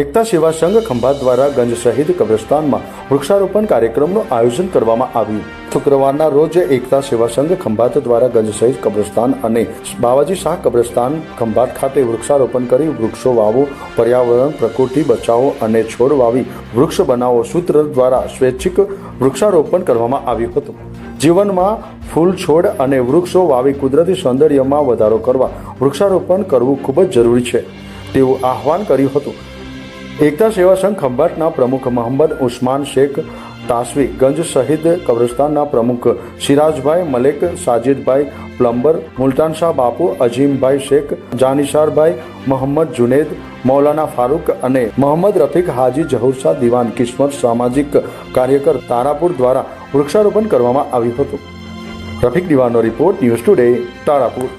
એકતા સેવા સંઘ ખંભાત દ્વારા ગંજ શહીદ કબ્રસ્તાનમાં વૃક્ષારોપણ કાર્યક્રમનું આયોજન કરવામાં આવ્યું. શુક્રવારના રોજ એકતા સેવા સંઘ ખંભાત દ્વારા ગંજ શહીદ કબ્રસ્તાન અને બાવાજી શાહ કબ્રસ્તાન ખંભાત ખાતે વૃક્ષારોપણ કરી વૃક્ષો વાવો, પર્યાવરણ, પ્રકૃતિ બચાવો અને છોડ વાવી, વૃક્ષ બનાવો સૂત્ર દ્વારા સ્વૈચ્છિક વૃક્ષારોપણ કરવામાં આવ્યું હતું. જીવનમાં ફૂલ છોડ અને વૃક્ષો વાવી કુદરતી સૌંદર્યમાં વધારો કરવા વૃક્ષારોપણ કરવું ખૂબ જ જરૂરી છે. તેવું આહવાન કર્યું હતું. એકતા સેવા સંઘ ખંભાતના પ્રમુખ મોહમ્મદ ઉસ્માન શેખ તાસવી ગંજ શહીદ કબ્રસ્તાનના પ્રમુખ સિરાજભાઈ મલેક, સાજિદભાઈ પ્લમ્બર, મુલતાન શાહ બાપુ, અજીમભાઈ શેખ, જાનિશારભાઈ, મોહમ્મદ જુનેદ, મૌલાના ફારૂક અને મોહમ્મદ રફીક હાજી જહુરશાહ દિવાન કિસ્મત સામાજિક કાર્યકર તારાપુર દ્વારા વૃક્ષારોપણ કરવામાં આવ્યું હતું. Rafiq Diwano report news today, Tarapur.